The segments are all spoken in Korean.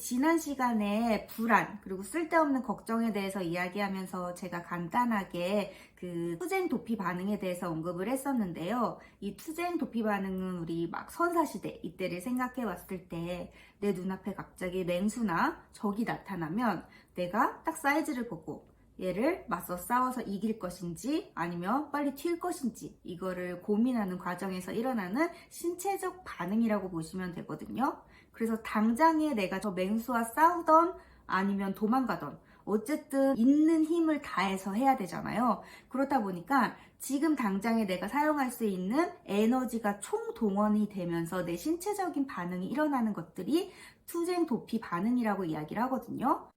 지난 시간에 불안, 그리고 쓸데없는 걱정에 대해서 이야기하면서 제가 간단하게 그 투쟁 도피 반응에 대해서 언급을 했었는데요. 이 투쟁 도피 반응은 우리 막 선사시대 이때를 생각해 봤을 때 내 눈앞에 갑자기 맹수나 적이 나타나면 내가 딱 사이즈를 보고 얘를 맞서 싸워서 이길 것인지 아니면 빨리 튈 것인지 이거를 고민하는 과정에서 일어나는 신체적 반응이라고 보시면 되거든요. 그래서 당장에 내가 저 맹수와 싸우던 아니면 도망가던 어쨌든 있는 힘을 다해서 해야 되잖아요. 그렇다 보니까 지금 당장에 내가 사용할 수 있는 에너지가 총동원이 되면서 내 신체적인 반응이 일어나는 것들이 투쟁 도피 반응이라고 이야기를 하거든요.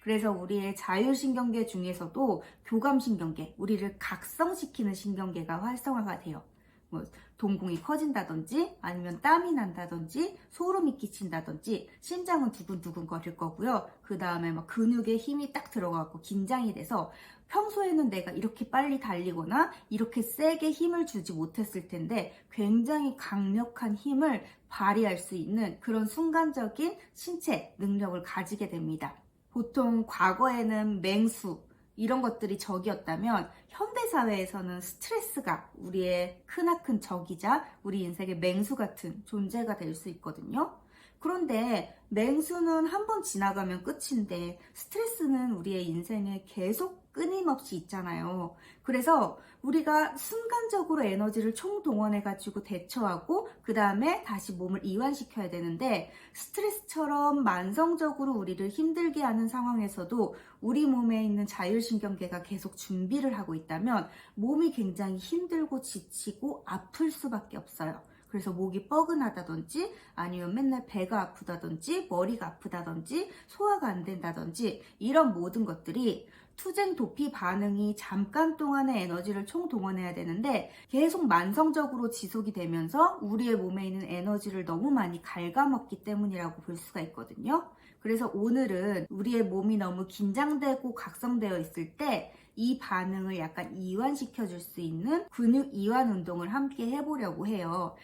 그래서 우리의 자율신경계 중에서도 교감신경계, 우리를 각성시키는 신경계가 활성화가 돼요. 뭐 동공이 커진다든지 아니면 땀이 난다든지 소름이 끼친다든지 심장은 두근두근 거릴 거고요. 그 다음에 막 근육에 힘이 딱 들어가고 긴장이 돼서 평소에는 내가 이렇게 빨리 달리거나 이렇게 세게 힘을 주지 못했을 텐데 굉장히 강력한 힘을 발휘할 수 있는 그런 순간적인 신체 능력을 가지게 됩니다. 보통 과거에는 맹수 이런 것들이 적이었다면 현대 사회에서는 스트레스가 우리의 크나큰 적이자 우리 인생의 맹수 같은 존재가 될 수 있거든요. 그런데 맹수는 한 번 지나가면 끝인데 스트레스는 우리의 인생에 계속 끊임없이 있잖아요. 그래서 우리가 순간적으로 에너지를 총동원해 가지고 대처하고 그 다음에 다시 몸을 이완시켜야 되는데 스트레스처럼 만성적으로 우리를 힘들게 하는 상황에서도 우리 몸에 있는 자율신경계가 계속 준비를 하고 있다면 몸이 굉장히 힘들고 지치고 아플 수밖에 없어요. 그래서 목이 뻐근하다든지 아니면 맨날 배가 아프다든지 머리가 아프다든지 소화가 안 된다든지 이런 모든 것들이 투쟁 도피 반응이 잠깐 동안의 에너지를 총동원해야 되는데 계속 만성적으로 지속이 되면서 우리의 몸에 있는 에너지를 너무 많이 갉아먹기 때문이라고 볼 수가 있거든요. 그래서 오늘은 우리의 몸이 너무 긴장되고 각성되어 있을 때 이 반응을 약간 이완시켜 줄 수 있는 근육 이완 운동을 함께 해보려고 해요.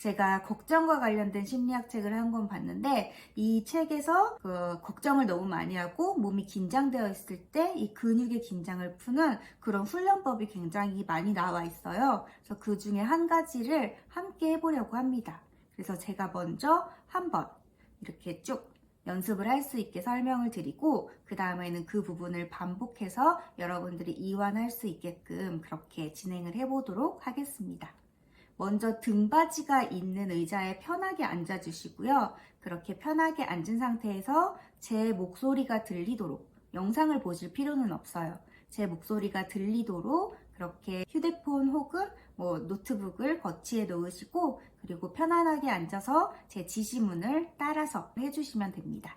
제가 걱정과 관련된 심리학 책을 한 권 봤는데 이 책에서 그 걱정을 너무 많이 하고 몸이 긴장되어 있을 때 이 근육의 긴장을 푸는 그런 훈련법이 굉장히 많이 나와 있어요. 그래서 그 중에 한 가지를 함께 해보려고 합니다. 그래서 제가 먼저 한번 이렇게 쭉 연습을 할 수 있게 설명을 드리고 그 다음에는 그 부분을 반복해서 여러분들이 이완할 수 있게끔 그렇게 진행을 해보도록 하겠습니다. 먼저 등받이가 있는 의자에 편하게 앉아주시고요. 그렇게 편하게 앉은 상태에서 제 목소리가 들리도록 영상을 보실 필요는 없어요. 제 목소리가 들리도록 그렇게 휴대폰 혹은 뭐 노트북을 거치에 놓으시고 그리고 편안하게 앉아서 제 지시문을 따라서 해주시면 됩니다.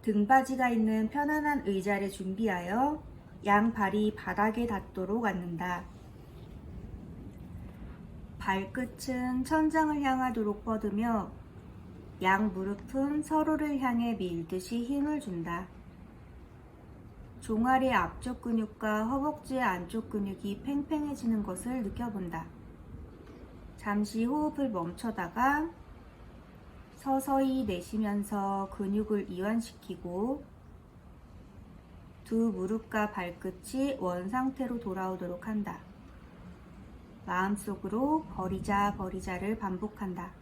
등받이가 있는 편안한 의자를 준비하여 양 발이 바닥에 닿도록 앉는다. 발끝은 천장을 향하도록 뻗으며 양 무릎은 서로를 향해 밀듯이 힘을 준다. 종아리 앞쪽 근육과 허벅지의 안쪽 근육이 팽팽해지는 것을 느껴본다. 잠시 호흡을 멈춰다가 서서히 내쉬면서 근육을 이완시키고 두 무릎과 발끝이 원 상태로 돌아오도록 한다. 마음속으로 버리자 버리자를 반복한다.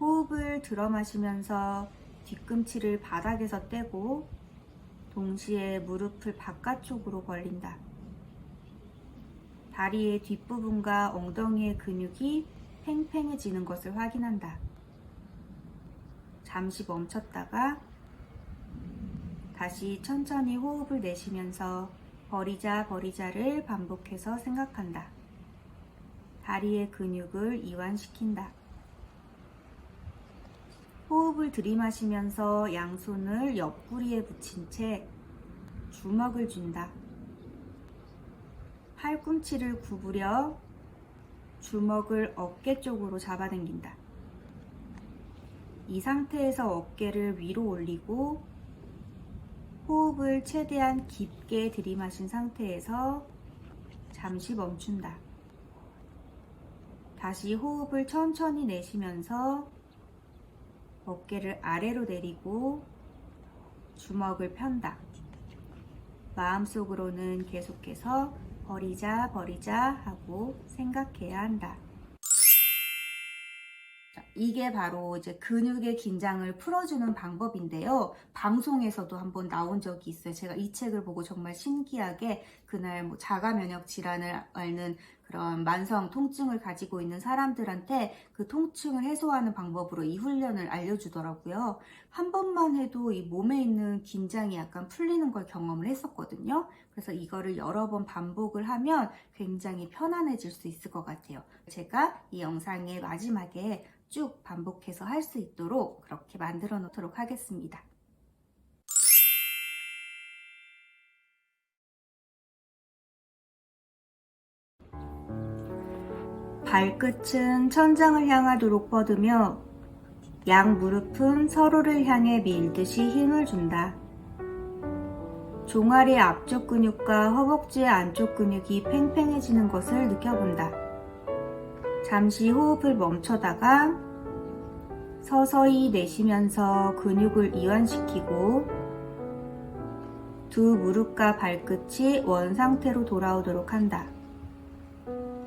호흡을 들어 마시면서 뒤꿈치를 바닥에서 떼고 동시에 무릎을 바깥쪽으로 벌린다. 다리의 뒷부분과 엉덩이의 근육이 팽팽해지는 것을 확인한다. 잠시 멈췄다가 다시 천천히 호흡을 내쉬면서 버리자 버리자를 반복해서 생각한다. 다리의 근육을 이완시킨다. 호흡을 들이마시면서 양손을 옆구리에 붙인 채 주먹을 쥔다. 팔꿈치를 구부려 주먹을 어깨 쪽으로 잡아당긴다. 이 상태에서 어깨를 위로 올리고 호흡을 최대한 깊게 들이마신 상태에서 잠시 멈춘다. 다시 호흡을 천천히 내쉬면서 어깨를 아래로 내리고 주먹을 편다. 마음속으로는 계속해서 버리자, 버리자 하고 생각해야 한다. 자, 이게 바로 이제 근육의 긴장을 풀어주는 방법인데요. 방송에서도 한번 나온 적이 있어요. 제가 이 책을 보고 정말 신기하게 그날 뭐 자가 면역 질환을 앓는 그런 만성 통증을 가지고 있는 사람들한테 그 통증을 해소하는 방법으로 이 훈련을 알려주더라고요. 한 번만 해도 이 몸에 있는 긴장이 약간 풀리는 걸 경험을 했었거든요. 그래서 이거를 여러 번 반복을 하면 굉장히 편안해질 수 있을 것 같아요. 제가 이 영상의 마지막에 쭉 반복해서 할 수 있도록 그렇게 만들어 놓도록 하겠습니다. 발끝은 천장을 향하도록 뻗으며 양 무릎은 서로를 향해 밀듯이 힘을 준다. 종아리 앞쪽 근육과 허벅지의 안쪽 근육이 팽팽해지는 것을 느껴본다. 잠시 호흡을 멈춰다가 서서히 내쉬면서 근육을 이완시키고 두 무릎과 발끝이 원 상태로 돌아오도록 한다.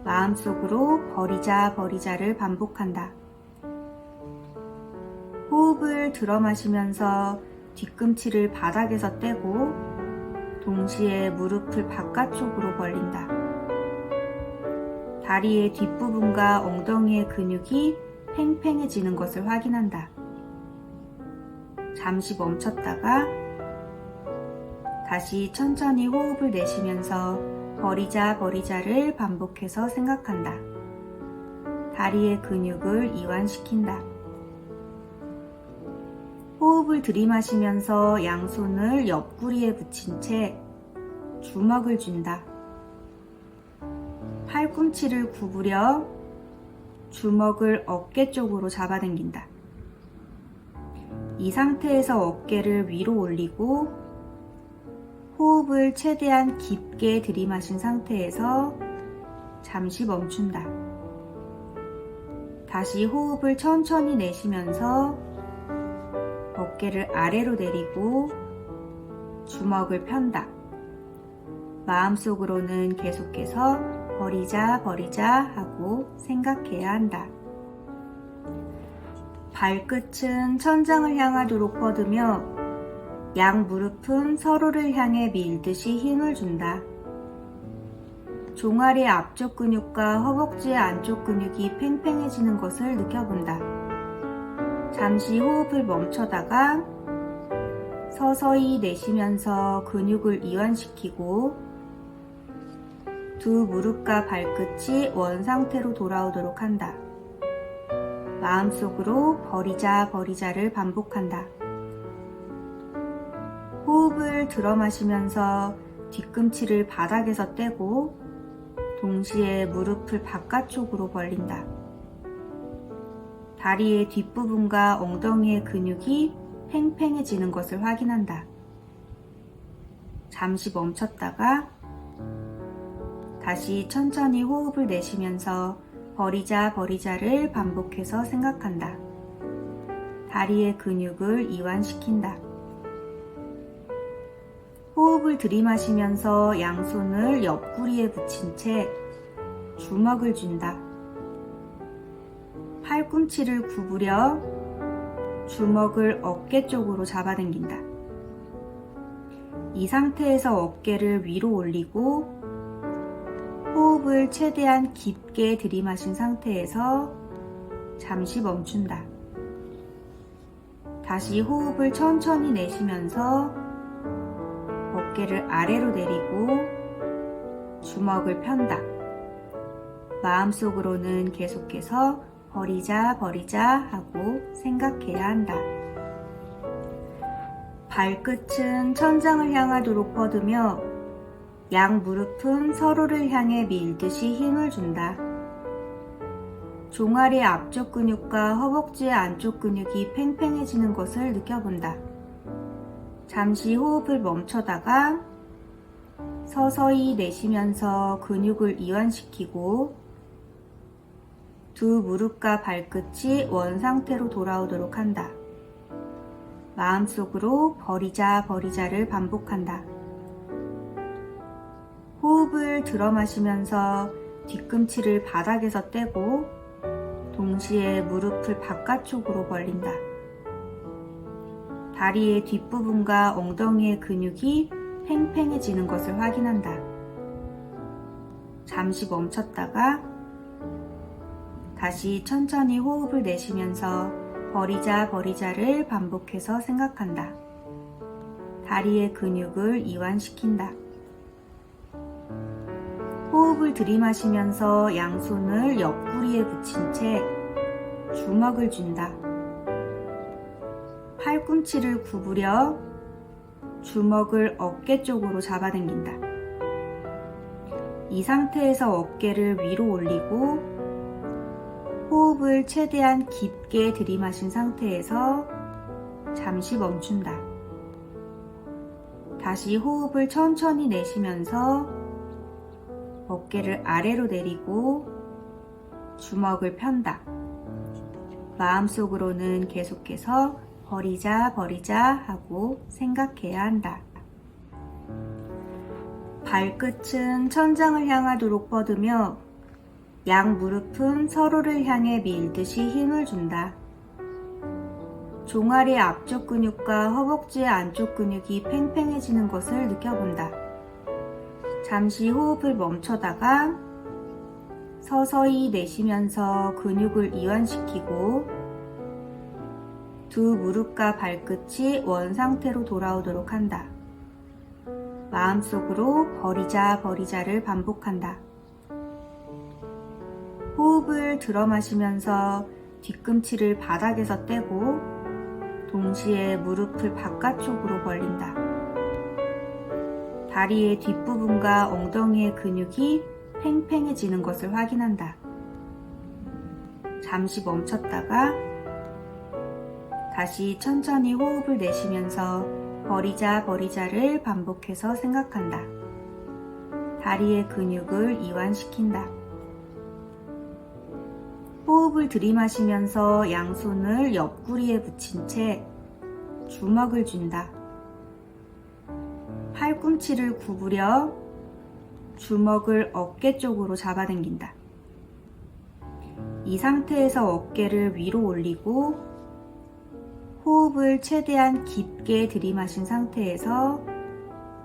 마음속으로 버리자 버리자를 반복한다. 호흡을 들어 마시면서 뒤꿈치를 바닥에서 떼고 동시에 무릎을 바깥쪽으로 벌린다. 다리의 뒷부분과 엉덩이의 근육이 팽팽해지는 것을 확인한다. 잠시 멈췄다가 다시 천천히 호흡을 내쉬면서 버리자 버리자를 반복해서 생각한다. 다리의 근육을 이완시킨다. 호흡을 들이마시면서 양손을 옆구리에 붙인 채 주먹을 쥔다. 팔꿈치를 구부려 주먹을 어깨 쪽으로 잡아당긴다. 이 상태에서 어깨를 위로 올리고 호흡을 최대한 깊게 들이마신 상태에서 잠시 멈춘다. 다시 호흡을 천천히 내쉬면서 어깨를 아래로 내리고 주먹을 편다. 마음속으로는 계속해서 버리자, 버리자 하고 생각해야 한다. 발끝은 천장을 향하도록 뻗으며 양 무릎은 서로를 향해 밀듯이 힘을 준다. 종아리 앞쪽 근육과 허벅지의 안쪽 근육이 팽팽해지는 것을 느껴본다. 잠시 호흡을 멈춰다가 서서히 내쉬면서 근육을 이완시키고 두 무릎과 발끝이 원 상태로 돌아오도록 한다. 마음속으로 버리자 버리자를 반복한다. 호흡을 들어 마시면서 뒤꿈치를 바닥에서 떼고 동시에 무릎을 바깥쪽으로 벌린다. 다리의 뒷부분과 엉덩이의 근육이 팽팽해지는 것을 확인한다. 잠시 멈췄다가 다시 천천히 호흡을 내쉬면서 버리자 버리자를 반복해서 생각한다. 다리의 근육을 이완시킨다. 호흡을 들이마시면서 양손을 옆구리에 붙인 채 주먹을 쥔다. 팔꿈치를 구부려 주먹을 어깨 쪽으로 잡아당긴다. 이 상태에서 어깨를 위로 올리고 호흡을 최대한 깊게 들이마신 상태에서 잠시 멈춘다. 다시 호흡을 천천히 내쉬면서 어깨를 아래로 내리고 주먹을 편다. 마음속으로는 계속해서 버리자, 버리자 하고 생각해야 한다. 발끝은 천장을 향하도록 뻗으며 양 무릎은 서로를 향해 밀듯이 힘을 준다. 종아리 앞쪽 근육과 허벅지의 안쪽 근육이 팽팽해지는 것을 느껴본다. 잠시 호흡을 멈춰다가 서서히 내쉬면서 근육을 이완시키고 두 무릎과 발끝이 원 상태로 돌아오도록 한다. 마음속으로 버리자 버리자를 반복한다. 호흡을 들어 마시면서 뒤꿈치를 바닥에서 떼고 동시에 무릎을 바깥쪽으로 벌린다. 다리의 뒷부분과 엉덩이의 근육이 팽팽해지는 것을 확인한다. 잠시 멈췄다가 다시 천천히 호흡을 내쉬면서 버리자 버리자를 반복해서 생각한다. 다리의 근육을 이완시킨다. 호흡을 들이마시면서 양손을 옆구리에 붙인 채 주먹을 쥔다. 팔꿈치를 구부려 주먹을 어깨 쪽으로 잡아당긴다. 이 상태에서 어깨를 위로 올리고 호흡을 최대한 깊게 들이마신 상태에서 잠시 멈춘다. 다시 호흡을 천천히 내쉬면서 어깨를 아래로 내리고 주먹을 편다. 마음속으로는 계속해서 버리자, 버리자 하고 생각해야 한다. 발끝은 천장을 향하도록 뻗으며 양 무릎은 서로를 향해 밀듯이 힘을 준다. 종아리 앞쪽 근육과 허벅지의 안쪽 근육이 팽팽해지는 것을 느껴본다. 잠시 호흡을 멈춰다가 서서히 내쉬면서 근육을 이완시키고 두 무릎과 발끝이 원 상태로 돌아오도록 한다. 마음속으로 버리자 버리자를 반복한다. 호흡을 들어 마시면서 뒤꿈치를 바닥에서 떼고 동시에 무릎을 바깥쪽으로 벌린다. 다리의 뒷부분과 엉덩이의 근육이 팽팽해지는 것을 확인한다. 잠시 멈췄다가 다시 천천히 호흡을 내쉬면서 버리자 버리자를 반복해서 생각한다. 다리의 근육을 이완시킨다. 호흡을 들이마시면서 양손을 옆구리에 붙인 채 주먹을 쥔다. 팔꿈치를 구부려 주먹을 어깨 쪽으로 잡아당긴다. 이 상태에서 어깨를 위로 올리고 호흡을 최대한 깊게 들이마신 상태에서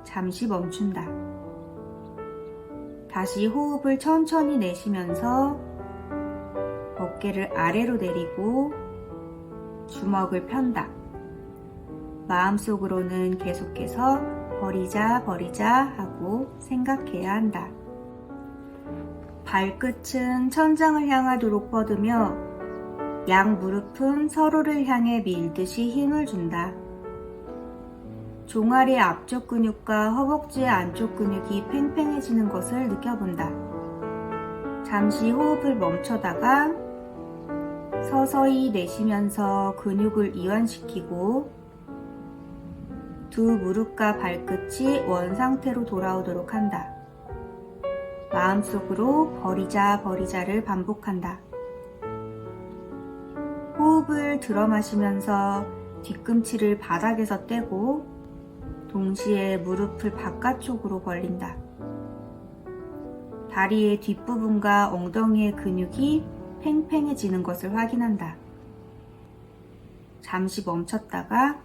잠시 멈춘다. 다시 호흡을 천천히 내쉬면서 어깨를 아래로 내리고 주먹을 편다. 마음속으로는 계속해서 버리자 버리자 하고 생각해야 한다. 발끝은 천장을 향하도록 뻗으며 양 무릎은 서로를 향해 밀듯이 힘을 준다. 종아리 앞쪽 근육과 허벅지의 안쪽 근육이 팽팽해지는 것을 느껴본다. 잠시 호흡을 멈춰다가 서서히 내쉬면서 근육을 이완시키고 두 무릎과 발끝이 원 상태로 돌아오도록 한다. 마음속으로 버리자 버리자를 반복한다. 호흡을 들어 마시면서 뒤꿈치를 바닥에서 떼고 동시에 무릎을 바깥쪽으로 벌린다. 다리의 뒷부분과 엉덩이의 근육이 팽팽해지는 것을 확인한다. 잠시 멈췄다가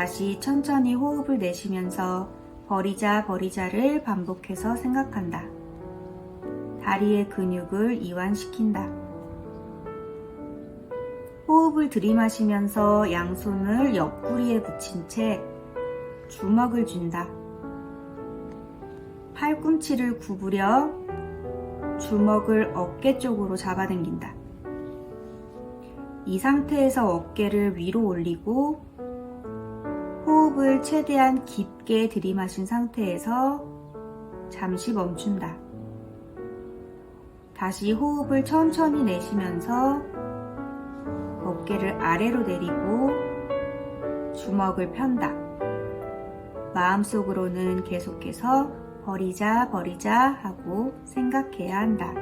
다시 천천히 호흡을 내쉬면서 버리자 버리자를 반복해서 생각한다. 다리의 근육을 이완시킨다. 호흡을 들이마시면서 양손을 옆구리에 붙인 채 주먹을 쥔다. 팔꿈치를 구부려 주먹을 어깨 쪽으로 잡아당긴다. 이 상태에서 어깨를 위로 올리고 호흡을 최대한 깊게 들이마신 상태에서 잠시 멈춘다. 다시 호흡을 천천히 내쉬면서 어깨를 아래로 내리고 주먹을 편다. 마음속으로는 계속해서 버리자, 버리자 하고 생각해야 한다.